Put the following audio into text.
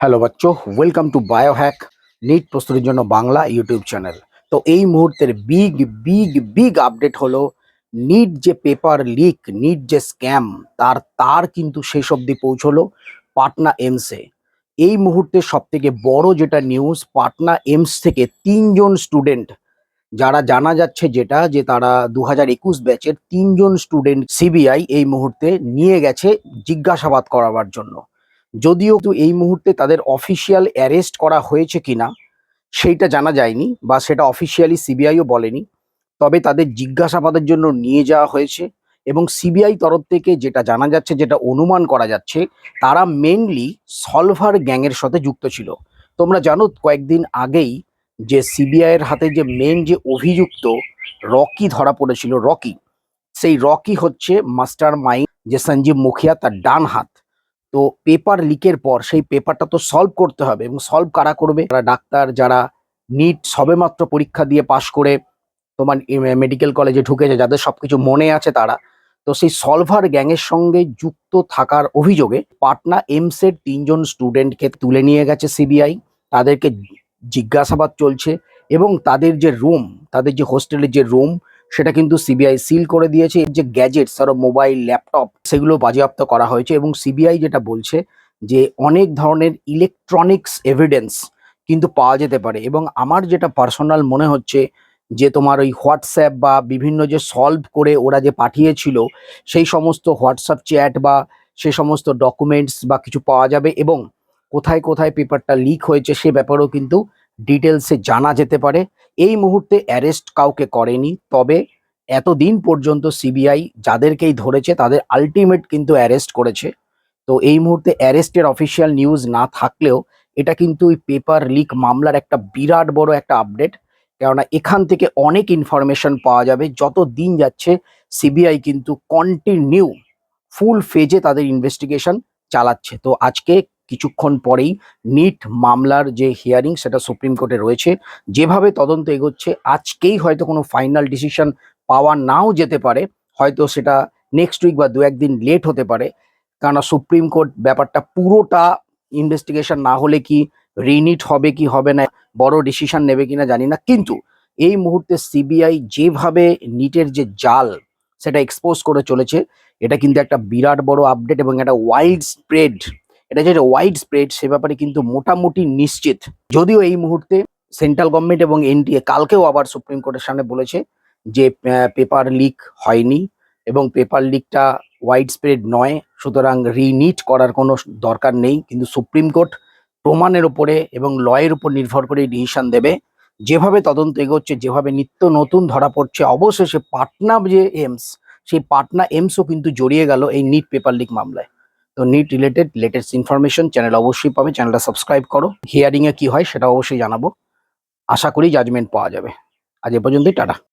Hello বাচ্চো। Welcome to Biohack NEET প্রস্তুতির জন্য বাংলা ইউটিউব চ্যানেল তো এই মুহূর্তের বিগ বিগ বিগ আপডেট হলো নিট যে পেপার লিক নিট যে স্ক্যাম তার তার কিন্তু শেষ অবধি পৌঁছলো পাটনা এমসে এই মুহূর্তে সব থেকে বড় যেটা নিউজ পাটনা এমস থেকে তিনজন স্টুডেন্ট যারা জানা যাচ্ছে যেটা, যে তারা দু হাজার একুশ ব্যাচের তিনজন স্টুডেন্ট সিবিআই এই মুহূর্তে নিয়ে গেছে জিজ্ঞাসাবাদ করাবার জন্য। যদিও এই মুহূর্তে তাদের অফিসিয়াল অ্যারেস্ট করা হয়েছে কিনা, সেইটা জানা যায়নি বা সেটা অফিসিয়ালি সিবিআইও বলেনি। তবে তাদের জিজ্ঞাসাবাদের জন্য নিয়ে যাওয়া হয়েছে এবং সিবিআই তরফ থেকে যেটা জানা যাচ্ছে, যেটা অনুমান করা যাচ্ছে, তারা মেনলি সলভার গ্যাংয়ের সাথে যুক্ত ছিল। তোমরা জানো, কয়েকদিন আগেই যে সিবিআইয়ের হাতে যে মেন যে অভিযুক্ত রকি ধরা পড়েছিল, রকি, সেই রকি হচ্ছে মাস্টার মাইন্ড যে সঞ্জীব মুখিয়া, তার ডান হাত। তো পেপার লিকের পর সেই পেপারটা তো সলভ করতে হবে এবং সলভ কারা করবে? যারা ডাক্তার, যারা নিট সবেমাত্র পরীক্ষা দিয়ে পাশ করে তোমার মেডিকেল কলেজে ঢুকেছে, যাদের সবকিছু মনে আছে তারা। তো সেই সলভার গ্যাংয়ের সঙ্গে যুক্ত থাকার অভিযোগে পাটনা এমসের তিনজন স্টুডেন্টকে তুলে নিয়ে গেছে সিবিআই তাদেরকে জিজ্ঞাসাবাদ চলছে এবং তাদের যে রুম তাদের যে হোস্টেলের যে রুম সেটা কিন্তু সিবিআই সিল করে দিয়েছে। এর যে গ্যাজেটস আরও মোবাইল ল্যাপটপ সেগুলো বাজেয়াপ্ত করা হয়েছে এবং সিবিআই যেটা বলছে যে অনেক ধরনের ইলেকট্রনিক্স এভিডেন্স কিন্তু পাওয়া যেতে পারে এবং আমার যেটা পার্সোনাল মনে হচ্ছে যে তোমার ওই হোয়াটসঅ্যাপ বা বিভিন্ন যে সলভ করে ওরা যে পাঠিয়েছিল, সেই সমস্ত হোয়াটসঅ্যাপ চ্যাট বা সে সমস্ত ডকুমেন্টস বা কিছু পাওয়া যাবে এবং কোথায় কোথায় পেপারটা লিক হয়েছে সে ব্যাপারেও কিন্তু ডিটেলসে জানা যেতে পারে। এই মুহূর্তে অ্যারেস্ট কাউকে করেনি, তবে এতদিন পর্যন্ত সিবিআই যাদেরকেই ধরেছে তাদের আলটিমেট কিন্তু অ্যারেস্ট করেছে। তো এই মুহূর্তে অ্যারেস্টের অফিসিয়াল নিউজ না থাকলেও এটা কিন্তু ওই পেপার লিক মামলার একটা বিরাট বড় একটা আপডেট কেননা এখান থেকে অনেক ইনফরমেশন পাওয়া যাবে। যত দিন যাচ্ছে সিবিআই কিন্তু কন্টিনিউ ফুল ফেজে তাদের ইনভেস্টিগেশন চালাচ্ছে। তো আজকে কিছুক্ষণ পরেই নিট মামলার যে হিয়ারিং সেটা সুপ্রিম কোর্টে রয়েছে। যেভাবে তদন্ত এগোচ্ছে, আজকেই হয়তো কোনো ফাইনাল ডিসিশন পাওয়া নাও যেতে পারে। হয়তো সেটা নেক্সট উইক বা দু একদিন লেট হতে পারে। কেননা সুপ্রিম কোর্ট ব্যাপারটা পুরোটা ইনভেস্টিগেশন না হলে কি রিনিট হবে কি হবে না, বড় ডিসিশন নেবে কিনা জানি না। কিন্তু এই মুহূর্তে সিবিআই যেভাবে নিটের যে জাল সেটা এক্সপোজ করে চলেছে, এটা কিন্তু একটা বিরাট বড় আপডেট এবং একটা ওয়াইড স্প্রেড এটা যেটা ওয়াইড স্প্রেড সে ব্যাপারে কিন্তু মোটামুটি নিশ্চিত। যদিও এই মুহূর্তে সেন্ট্রাল গভর্নমেন্ট এবং এনটিএ কালকেও আবার সুপ্রিম কোর্টের সামনে বলেছে যে পেপার লিক হয়নি এবং পেপার লিকটা ওয়াইড স্প্রেড নয়, সুতরাং রিনিট করার কোনো দরকার নেই। কিন্তু সুপ্রিম কোর্ট প্রমাণের উপরে এবং লয়ের উপর নির্ভর করে ডিসিশন দেবে। যেভাবে তদন্ত এগোচ্ছে, যেভাবে নিত্য নতুন ধরা পড়ছে, অবশেষে পাটনা যে এমস সেই পাটনা এমসও কিন্তু জড়িয়ে গেল এই নিট পেপার লিক মামলায়। তো NEET related latest information channel অবশ্যই পাবে চ্যানেলটা সাবস্ক্রাইব করো। হিয়ারিংয়ে কি হয় সেটা অবশ্যই জানাব। আশা করি জাজমেন্ট পাওয়া যাবে। আজ এ পর্যন্তই, টাটা।